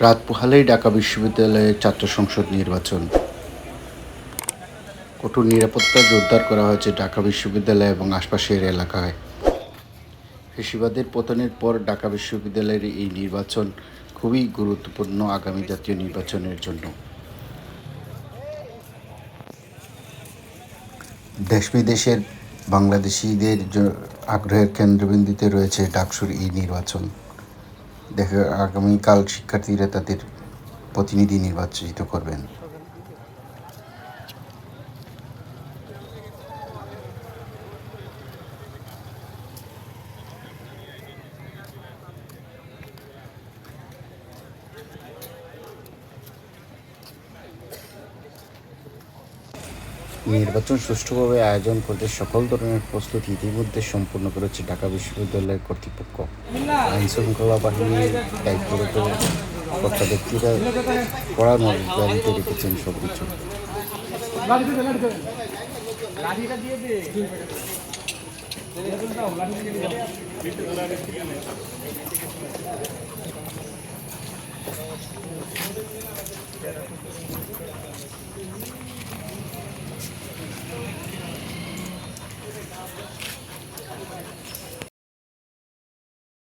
রাত পোহালেই ঢাকা বিশ্ববিদ্যালয়ের ছাত্র সংসদ নির্বাচন। কঠোর নিরাপত্তা জোরদার করা হয়েছে ঢাকা বিশ্ববিদ্যালয় এবং আশপাশের এলাকায়। ফেসিবাদের পতনের পর ঢাকা বিশ্ববিদ্যালয়ের এই নির্বাচন খুবই গুরুত্বপূর্ণ আগামী জাতীয় নির্বাচনের জন্য। দেশ বিদেশের বাংলাদেশিদের আগ্রহের কেন্দ্রবিন্দুতে রয়েছে ডাকসুর এই নির্বাচন। দেখা আগামীকাল শিক্ষার্থীরা তাদের প্রতিনিধি নির্বাচিত করবেন। নির্বাচন সুষ্ঠুভাবে আয়োজন করতে সকল ধরনের প্রস্তুতি ইতিমধ্যে সম্পূর্ণ করেছে ঢাকা বিশ্ববিদ্যালয় কর্তৃপক্ষ। আইন শৃঙ্খলা বাহিনীর দায়িত্বরত কর্তা ব্যক্তিরা কড়া নজরদারিতে রেখেছেন সব কিছু।